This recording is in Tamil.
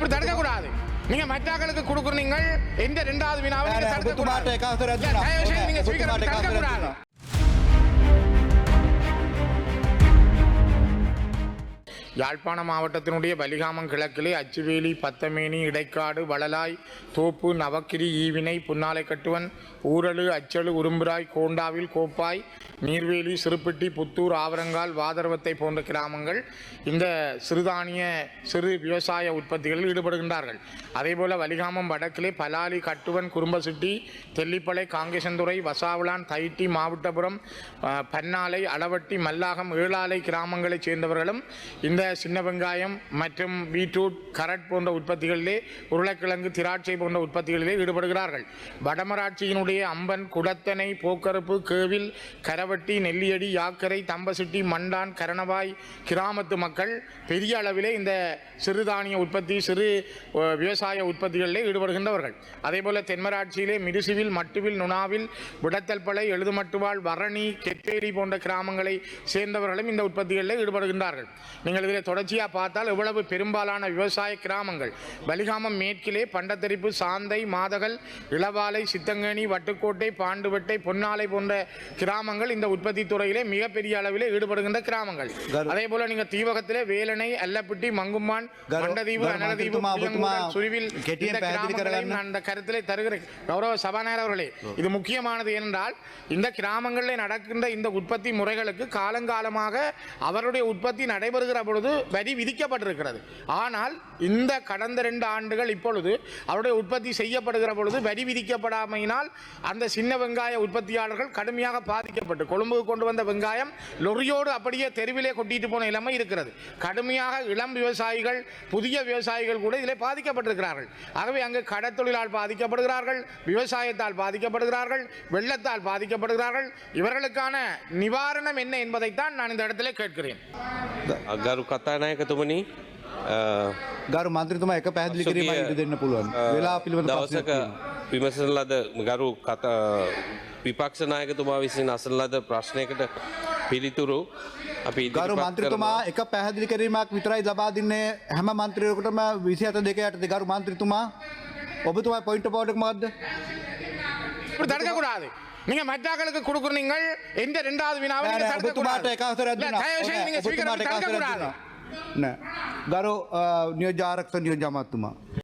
இப்படி தடுக்க கூடாது நீங்க மற்றாக்களுக்கு கொடுக்குறீங்க எந்த ரெண்டாவது வினாவை தடுக்க கூடாது நீங்க தடுக்க கூடாது யாழ்ப்பாண மாவட்டத்தினுடைய வலிகாமம் கிழக்கிலே அச்சுவேலி பத்தமேனி இடைக்காடு வளலாய் தோப்பு நவக்கிரி ஈவினை புன்னாலை கட்டுவன் ஊரலு அச்சலு உரும்புராய் கோண்டாவில் கோப்பாய் நீர்வேலி சிறுப்பிட்டி புத்தூர் ஆவரங்கால் வாதரவத்தை போன்ற கிராமங்கள் இந்த சிறுதானிய சிறு விவசாய உற்பத்திகளில் ஈடுபடுகின்றார்கள். அதேபோல வலிகாமம் வடக்கிலே பலாலி கட்டுவன் குறும்பசிட்டி தெல்லிப்பளை காங்கேசந்துறை வசாவளான் தைட்டி மாவட்டபுரம் பன்னாலை அளவட்டி மல்லாகம் ஏழாலை கிராமங்களைச் சேர்ந்தவர்களும் இந்த சின்ன வெங்காயம் மற்றும் பீட்ரூட் கரட் போன்ற உற்பத்திகளிலே உருளைக்கிழங்கு திராட்சை போன்ற உற்பத்திகளிலே ஈடுபடுகிறார்கள். வடமராட்சியினுடைய அம்பன் குடத்தனை போக்கறுப்பு கேவில் கரவட்டி நெல்லியடி யாக்கரை தம்பசிட்டி மண்டான் கரணவாய் கிராமத்து மக்கள் பெரிய அளவிலே இந்த சிறுதானிய உற்பத்தி சிறு விவசாய உற்பத்திகளிலே ஈடுபடுகின்றவர்கள். அதேபோல தென்மராட்சியிலே மிருசுவில் மட்டுவில் நுணாவில் விடத்தல்பளை எழுதுமட்டுவாள் வரணி கெத்தேரி போன்ற கிராமங்களை சேர்ந்தவர்களும் இந்த உற்பத்திகளில் ஈடுபடுகின்றார்கள். நீங்கள் இதில் தொடர்ச்சியாக பார்த்தால் இவ்வளவு பெரும்பாலான விவசாய கிராமங்கள் வலிகாமம் மேற்கிலே பண்டத்தரிப்பு சாந்தை மாதகல் இளவாலை சித்தங்கேணி வட்டுக்கோட்டை பாண்டுவட்டை பொன்னாலை போன்ற கிராமங்கள் இந்த உற்பத்தி துறையிலே மிகப்பெரிய அளவிலே ஈடுபடுகின்ற கிராமங்கள் கரு- அதே போல நீங்க தீவகத்திலே வேலனை அல்லப்பட்டி அனலதீவு சுருவில் கெட்டியம் இந்த. நான் கருத்திலே தருகிறேன் கௌரவ சபாநாயகர் அவர்களே இது முக்கியமானது ஏனென்றால் இந்த கிராமங்களில் நடக்கின்ற இந்த உற்பத்தி முறைகளுக்கு காலங்காலமாக அவருடைய உற்பத்தி நடைபெறுகிற பொழுது வரி விதிக்கப்பட்டிருக்கிறது. ஆனால் இந்த கடந்த ரெண்டு ஆண்டுகள் இப்பொழுது அவருடைய உற்பத்தி செய்யப்படுகிற பொழுது வரி விதிக்கப்படாமையினால் அந்த சின்ன வெங்காய உற்பத்தியாளர்கள் கடுமையாக பாதிக்கப்பட்டு கொழும்புக்கு கொண்டு வந்த வெங்காயம் லொரியோடு அப்படியே தெருவிலே கொட்டிட்டு போன நிலைமை இருக்கிறது. கடுமையாக இளம் விவசாயிகள் புதிய விவசாயிகள் கூட இதில் பாதிக்கப்பட்டிருக்கிறார்கள். ஆகவே அங்கு கடத்தொழிலால் பாதிக்கப்படுகிறார்கள் விவசாயத்தால் பாதிக்கப்படுகிறார்கள் வெள்ளத்தால் பாதிக்கப்படுகிறார்கள். இவர்களுக்கான நிவாரணம் என்ன என்பதைத்தான் நான் இந்த இடத்திலே கேட்கிறேன். කතානායකතුමනි ගරු මන්ත්‍රතුම එක පැහදිලි කිරීම ඉට දෙන්න පුළුවන්. වෙලා පිළිබඳ දවසක විමසන ලද ගරු කතා විපක්ෂනායකතුමා විසින් අසන ලද ප්‍රශ්නයකට පිළිතුරු අපි ගරු මන්ත්‍රතුමා එක පැහදිලි කිරීමක් විතරයි ලබා දින්නේ හැම මන්ත්‍රයකටම විසි අත දෙකයට ගරු මන්ත්‍රතුමා ඔබතුමා පොයින්ට පෝඩක් මක්ද දරකකුණාදේ நீங்க மற்றாக்களுக்கு கொடுக்குறீங்க எந்த ரெண்டாவது வினாவை நீங்க தடுக்க ඔබතුමාට கூடாது එක අවසරයක් இல்ல, දුන්නා. தயவு செய்து நீங்க ඔබතුමාට ஸ்பீக்கர் එක தடுக்க අවසරයක් கூடாது දුන්නා. නෑ. ගරු නියෝජාරක්ෂ නියෝජාමත්තුමා